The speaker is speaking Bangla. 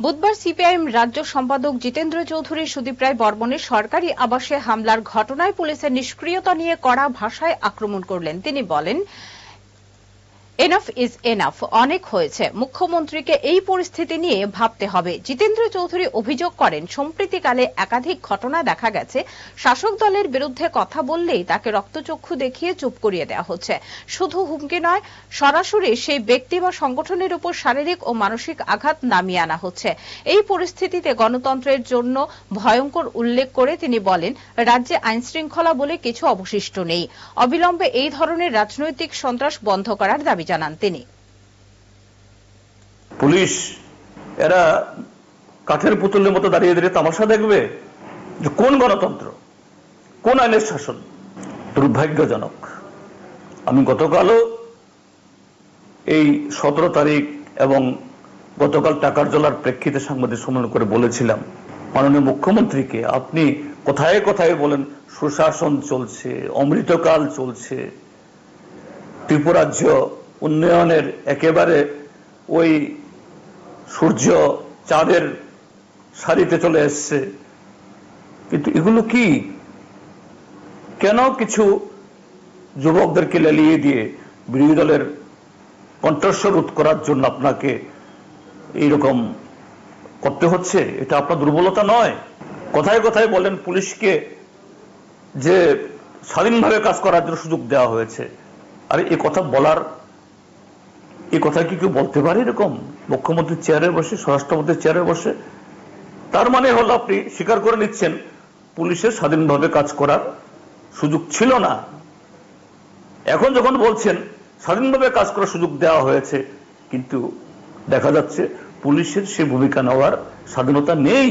বুধবার সিপিআইএম রাজ্য সম্পাদক জিতেন্দ্র চৌধুরী, সুদীপ রায় বর্মনে সরকারি আবাসে হামলার ঘটনায় পুলিশের নিষ্ক্রিয়তা নিয়ে কড়া ভাষায় আক্রমণ করলেন। তিনি বলেন এনাফ ইজ এনাফ অনেক হয়েছে। মুখ্যমন্ত্রীকে এই পরিস্থিতি নিয়ে ভাবতে হবে। জিতেন্দ্র চৌধুরী অভিযোগ করেন সম্প্রীতিকালে একাধিক ঘটনা দেখা গেছে। শাসক দলের বিরুদ্ধে কথা বললেই তাকে রক্তচক্ষু দেখিয়ে চুপ করিয়ে দেওয়া হচ্ছে। শুধু হুমকি নয়, সরাসরি সেই ব্যক্তি বা সংগঠনের উপর শারীরিক ও মানসিক আঘাত নামিয়ে আনা হচ্ছে। এই পরিস্থিতিতে গণতন্ত্রের জন্য ভয়ঙ্কর উল্লেখ করে তিনি বলেন, রাজ্যে আইন শৃঙ্খলা বলে কিছু অবশিষ্ট নেই। অবিলম্বে এই ধরনের রাজনৈতিক সন্ত্রাস বন্ধ করার দাবি জানান তিনি। পুলিশ, এরা কাঠের পুতুলের মতো দাঁড়িয়ে দাঁড়িয়ে তামাশা দেখবে যে কোন গণতন্ত্র, কোন আইনের শাসন দুর্ভাগ্যজনক। আমি গতকালও এই সতেরো তারিখ এবং গতকাল টাকার জলার প্রেক্ষিতে সাংবাদিক সম্মেলন করে বলেছিলাম, মাননীয় মুখ্যমন্ত্রীকে, আপনি কোথায় কোথায় বলেন, সুশাসন চলছে, অমৃতকাল চলছে, ত্রিপুরাজ্য উন্নয়নের একেবারে ওই সূর্য চাঁদের সারিতে চলে এসছে। কিন্তু এগুলো কি? কেন কিছু যুবকদেরকে লেলিয়ে দিয়ে বিরোধী দলের কণ্ঠস্বর রোধ করার জন্য আপনাকে এইরকম করতে হচ্ছে? এটা আপনার দুর্বলতা নয়। কথায় কথায় বলেন, পুলিশকে যে স্বাধীনভাবে কাজ করার জন্য সুযোগ দেওয়া হয়েছে। আর এই কথা বলার এই কথা কি কেউ বলতে পারে এরকম? মুখ্যমন্ত্রীর চেয়ারে বসে স্বরাষ্ট্রমন্ত্রীর চেয়ারে বসে? তার মানে হলো আপনি স্বীকার করে নিচ্ছেন, পুলিশের স্বাধীনভাবে কাজ করার সুযোগ ছিল না। এখন যখন বলছেন, স্বাধীনভাবে কাজ করার সুযোগ দেওয়া হয়েছে, কিন্তু দেখা যাচ্ছে পুলিশের সে ভূমিকা নেওয়ার স্বাধীনতা নেই।